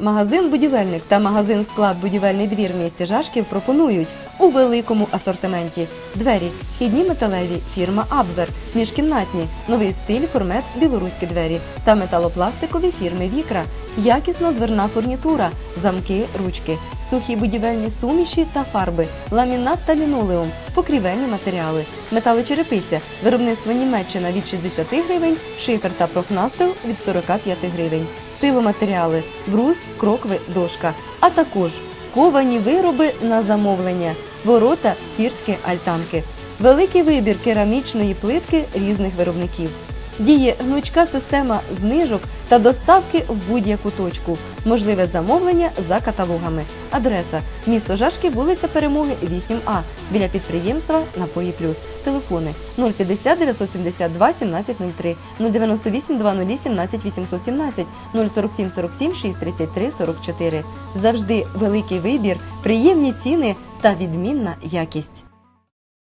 Магазин Будівельник та магазин Склад Будівельний двір в місті Жашків пропонують у великому асортименті. Двері, хідні металеві, фірма Абвер, міжкімнатні, новий стиль, формет білоруські двері. Та металопластикові фірми Вікра, якісна дверна фурнітура, замки, ручки, сухі будівельні суміші та фарби, ламінат та лінолеум, покрівельні матеріали, металочерепиця, виробництво Німеччина від 60 гривень, шифер та профнастил від 45 гривень, тиломатеріали, брус, крокви, дошка, а також ковані вироби на замовлення, ворота, фіртки, альтанки, великий вибір керамічної плитки різних виробників. Діє гнучка система знижок та доставки в будь-яку точку. Можливе замовлення за каталогами. Адреса місто Жашки, вулиця Перемоги, 8А, біля підприємства Напої Плюс. Телефони 050 972 1703, 098 00 17 817, 047 47 633 44. Завжди великий вибір, приємні ціни та відмінна якість.